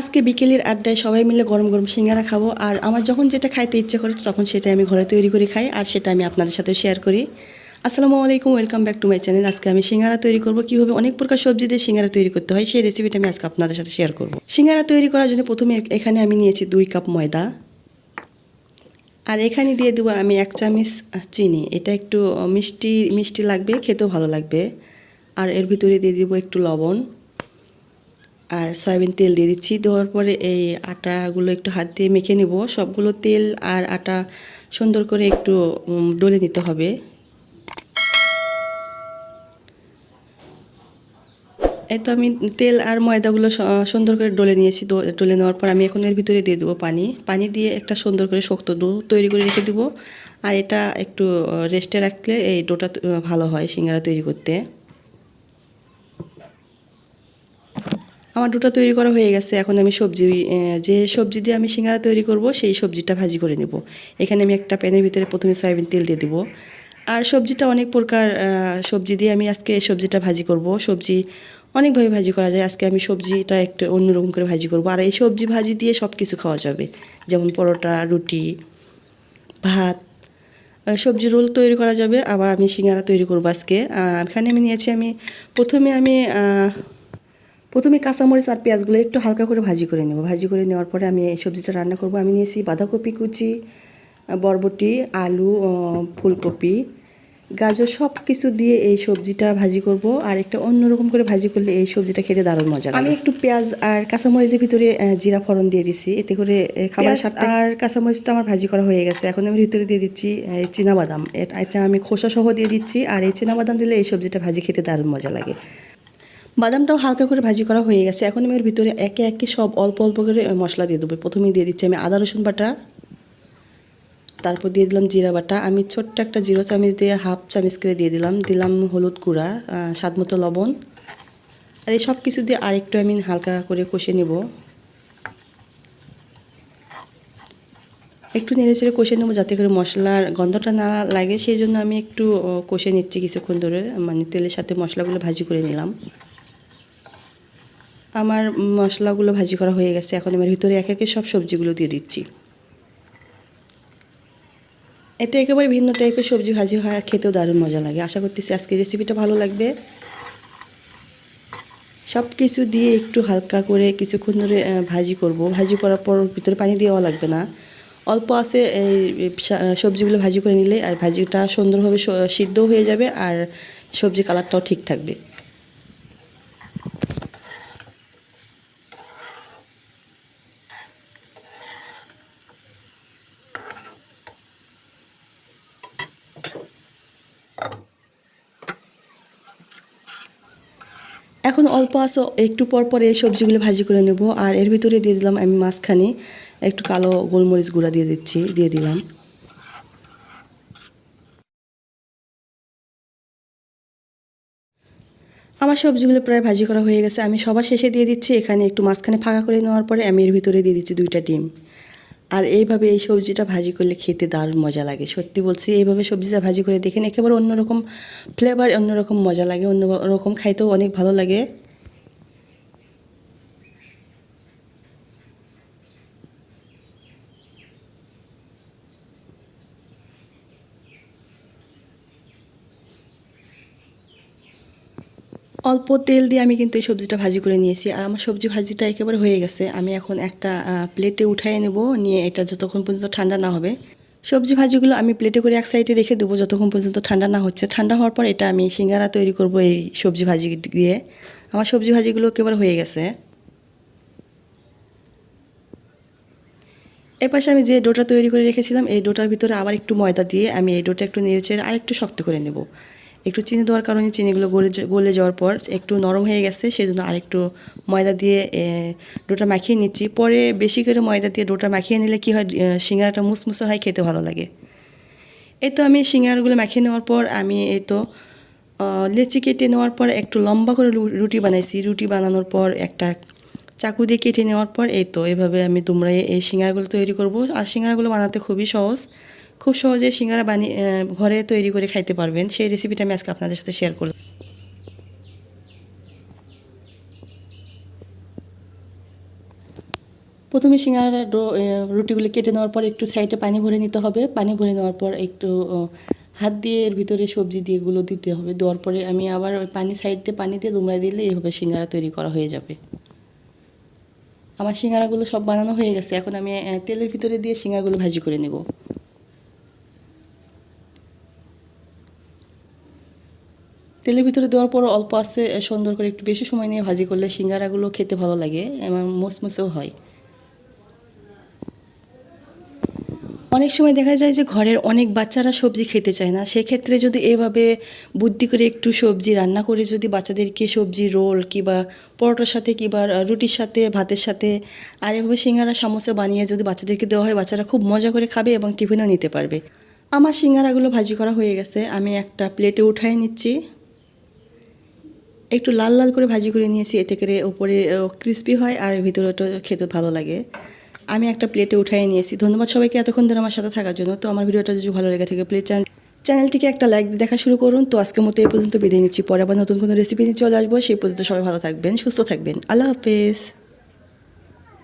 আজকে বিকেলের আড্ডায় সবাই মিলে গরম গরম সিঙ্গারা খাব, আর আমার যখন যেটা খাইতে ইচ্ছে করে তখন সেটা আমি ঘরে তৈরি করে খাই, আর সেটা আমি আপনাদের সাথে শেয়ার করি। আসসালামু আলাইকুম welcome back to my channel আজকে আমি সিঙ্গারা তৈরি করব, কীভাবে অনেক প্রকার সবজি দিয়ে সিঙ্গারা তৈরি করতে হয় সেই রেসিপিটা আমি আজকে আপনাদের সাথে শেয়ার করব। সিঙ্গারা তৈরি করার জন্য প্রথমে এখানে আমি নিয়েছি দুই কাপ ময়দা। আর এখানে দিয়ে দেবো আমি এক চামচ চিনি, এটা একটু মিষ্টি মিষ্টি লাগবে, খেতেও ভালো লাগবে। আর এর ভিতরে দিয়ে দেবো একটু লবণ। আর সয়াবিন তেল দিয়ে দিচ্ছি। দেওয়ার পরে এই আটাগুলো একটু হাত দিয়ে মেখে নেব। সবগুলো তেল আর আটা সুন্দর করে একটু ডলে নিতে হবে। এই তো আমি তেল আর ময়দাগুলো সুন্দর করে ডলে নিয়েছি। ডলে নেওয়ার পর আমি এখন এর ভিতরে দিয়ে দেবো পানি। পানি দিয়ে একটা সুন্দর করে শক্ত ডো তৈরি করে রেখে দেবো। আর এটা একটু রেস্টে রাখলে এই ডোটা ভালো হয় সিঙ্গারা তৈরি করতে। আমার ডোটা তৈরি করা হয়ে গেছে। এখন আমি সবজি যে সবজি দিয়ে আমি সিঙ্গারা তৈরি করব, সেই সবজিটা ভাজি করে নেব। এখানে আমি একটা প্যানের ভিতরে প্রথমে সয়াবিন তেল দিয়ে দেবো। আর সবজিটা অনেক প্রকার সবজি দিয়ে আমি আজকে সবজিটা ভাজি করব। সবজি অনেকভাবে ভাজি করা যায়। আজকে আমি সবজিটা একটু অন্যরকম করে ভাজি করব। আর এই সবজি ভাজি দিয়ে সব কিছু খাওয়া যাবে। যেমন পরোটা, রুটি, ভাত সবজি রোল তৈরি করা যাবে। আবার আমি সিঙ্গারা তৈরি করব আজকে। এখানে আমি নিয়েছি আমি, প্রথমে আমি প্রথমে কাঁচামরিচ আর পেঁয়াজগুলো একটু হালকা করে ভাজি করে নেব। ভাজি করে নেওয়ার পরে আমি এই সবজিটা রান্না করব। আমি নিয়েছি বাঁধাকপি কুচি বরবটি আলু ফুলকপি গাজর সব কিছু দিয়ে এই সবজিটা ভাজি করব। আর একটা অন্যরকম করে ভাজি করলে এই সবজিটা খেতে দারুণ মজা লাগে। আমি একটু পেঁয়াজ আর কাঁচামরিচের ভিতরে জিরা ফোড়ন দিয়ে দিছি। এতে করে খাবার আর কাঁচামরিচটা আমার ভাজি করা হয়ে গেছে। এখন আমি ভিতরে দিয়ে দিচ্ছি চীনা বাদাম। এটা আমি খোসা সহ দিয়ে দিচ্ছি। আর এই চীনা বাদাম দিলে এই সবজিটা ভাজি খেতে দারুণ মজা লাগে। বাদামটাও হালকা করে ভাজি করা হয়ে গেছে। এখন আমি এর ভিতরে একে একে সব অল্প অল্প করে মশলা দিয়ে দেবো। প্রথমেই দিয়ে দিচ্ছি আমি আদা, রসুন বাটা। তারপর দিয়ে দিলাম জিরা বাটা। আমি ছোট্ট একটা জিরো চামচ দিয়ে হাফ চামচ করে দিয়ে দিলাম। দিলাম হলুদ গুঁড়া স্বাদ মতো লবণ। আর এই সব কিছু দিয়ে আরেকটু আমি হালকা করে কষে নেব। একটু নেড়ে চেড়ে কষে নেব যাতে করে মশলার গন্ধটা না লাগে। সেই জন্য আমি একটু কষে নিচ্ছি কিছুক্ষণ ধরে। মানে তেলের সাথে মশলাগুলো ভাজি করে নিলাম। আমার মশলাগুলো ভাজি করা হয়ে গেছে। এখন আমার ভিতরে এক একে সব সবজিগুলো দিয়ে দিচ্ছি। এতে একেবারে ভিন্ন টাইপের সবজি ভাজি হয় আর খেতেও দারুণ মজা লাগে। আশা করতেছি আজকে রেসিপিটা ভালো লাগবে। সব কিছু দিয়ে একটু হালকা করে কিছুক্ষণ ধরে ভাজি করব। ভাজি করার পর ভিতরে পানি দেওয়া লাগবে না। অল্প আছে এই সবজিগুলো ভাজি করে নিলে আর ভাজিটা সুন্দরভাবে সিদ্ধ হয়ে যাবে আর সবজি কালারটাও ঠিক থাকবে। এখন অল্প আছে, একটু পর পর এই সবজিগুলো ভাজি করে নেব। আর এর ভিতরে দিয়ে দিলাম আমি মাঝখানে একটু কালো গোলমরিচ গুঁড়া দিয়ে দিচ্ছি, দিয়ে দিলাম। আমার সবজিগুলো প্রায় ভাজি করা হয়ে গেছে। আমি সবার শেষে দিয়ে দিচ্ছি, এখানে একটু মাঝখানে ফাঁকা করে নেওয়ার পরে আমি এর ভিতরে দিয়ে দিচ্ছি দুইটা ডিম। আর এইভাবে এই সবজিটা ভাজি করলে খেতে দারুণ মজা লাগে। সত্যি বলছি, এইভাবে সবজিটা ভাজি করে দেখেন, একেবারে অন্যরকম ফ্লেভার অন্যরকম মজা লাগে অন্য রকম খাইতেও অনেক ভালো লাগে। অল্প তেল দিয়ে আমি কিন্তু এই সবজিটা ভাজি করে নিয়েছি। আর আমার সবজি ভাজিটা একেবারে হয়ে গেছে। আমি এখন একটা প্লেটে উঠাই নেব। নিয়ে এটা যতক্ষণ পর্যন্ত ঠান্ডা না হবে। সবজি ভাজিগুলো আমি প্লেটে করে এক সাইডে রেখে দেবো যতক্ষণ পর্যন্ত ঠান্ডা না হচ্ছে। ঠান্ডা হওয়ার পর এটা আমি সিঙ্গারা তৈরি করব এই সবজি ভাজি দিয়ে। আমার সবজি ভাজিগুলো একেবারে হয়ে গেছে। এর পাশে আমি যে ডোটা তৈরি করে রেখেছিলাম, এই ডোটার ভিতরে আবার একটু ময়দা দিয়ে আমি এই ডোটা একটু নেড়ে চেড়ে আর একটু শক্ত করে নেব। একটু চিনি দেওয়ার কারণে চিনিগুলো গলে গলে যাওয়ার পর একটু নরম হয়ে গেছে সেই জন্য আরেকটু ময়দা দিয়ে ডোটা মাখিয়ে নিচ্ছি। পরে বেশি করে ময়দা দিয়ে ডোটা মাখিয়ে নিলে কি হয় সিঙ্গারাটা মুসমুসে হয়, খেতে ভালো লাগে। এই তো আমি সিঙ্গারগুলো মাখিয়ে নেওয়ার পর আমি এই তো লেচি কেটে নেওয়ার পর একটু লম্বা করে রুটি বানাইছি। রুটি বানানোর পর একটা চাকু দিয়ে কেটে নেওয়ার পর এই তো, এভাবে আমি দুমড়াই এই সিঙ্গারগুলো তৈরি করব। আর সিঙ্গারগুলো বানাতে খুবই সহজ। খুব সহজে সিঙ্গারা বানিয়ে ঘরে তৈরি করে খাইতে পারবেন। সেই রেসিপিটা আমি আজকে আপনাদের সাথে শেয়ার করলাম। প্রথমে এ, রুটিগুলো কেটে নেওয়ার পর একটু সাইডে পানি ভরে নিতে হবে। পানি ভরে নেওয়ার পর একটু হাত দিয়ে এর ভিতরে সবজি দিয়ে এগুলো দিতে হবে। দেওয়ার পরে আমি আবার ওই পানি সাইড দিয়ে পানি দিয়ে দুমড়াই দিলে এইভাবে সিঙ্গারা তৈরি করা হয়ে যাবে। আমার সিঙ্গারাগুলো সব বানানো হয়ে গেছে। এখন আমি তেলের ভিতরে দিয়ে সিঙ্গারাগুলো ভাজি করে নেব। তেলের ভিতরে দেওয়ার পর অল্প আছে সুন্দর করে একটু বেশি সময় নিয়ে ভাজি করলে সিঙ্গারাগুলো খেতে ভালো লাগে, এবং মোসমোসেও হয়। অনেক সময় দেখা যায় যে ঘরের অনেক বাচ্চারা সবজি খেতে চায় না, সেক্ষেত্রে যদি এভাবে বুদ্ধি করে একটু সবজি রান্না করে যদি বাচ্চাদেরকে সবজি রোল কিংবা পরোটার সাথে কিংবা রুটির সাথে, ভাতের সাথে, আর এভাবে সিঙ্গারা, সামোসা বানিয়ে যদি বাচ্চাদেরকে দেওয়া হয়, বাচ্চারা খুব মজা করে খাবে এবং টিফিনও নিতে পারবে। আমার সিঙ্গারাগুলো ভাজি করা হয়ে গেছে, আমি একটা প্লেটে উঠাই নিচ্ছি। একটু লাল লাল করে ভাজি করে নিয়েছি, এতে করে ওপরে ক্রিস্পি হয় আর ভিতরেটা খেতে ভালো লাগে। আমি একটা প্লেটে উঠাই নিয়েছি। ধন্যবাদ সবাইকে এতক্ষণ ধরে আমার সাথে থাকার জন্য। তো আমার ভিডিওটা যদি ভালো লেগে থাকে প্লিজ চ্যানেলটিকে একটা লাইক দিয়ে দেখা শুরু করুন। তো আজকের মতো এই পর্যন্ত বিদায় নিচ্ছি। পরে আবার নতুন কোনো রেসিপি নিয়ে চলে আসব। সেই পর্যন্ত সবাই ভালো থাকবেন, সুস্থ থাকবেন। আল্লাহ হাফেজ।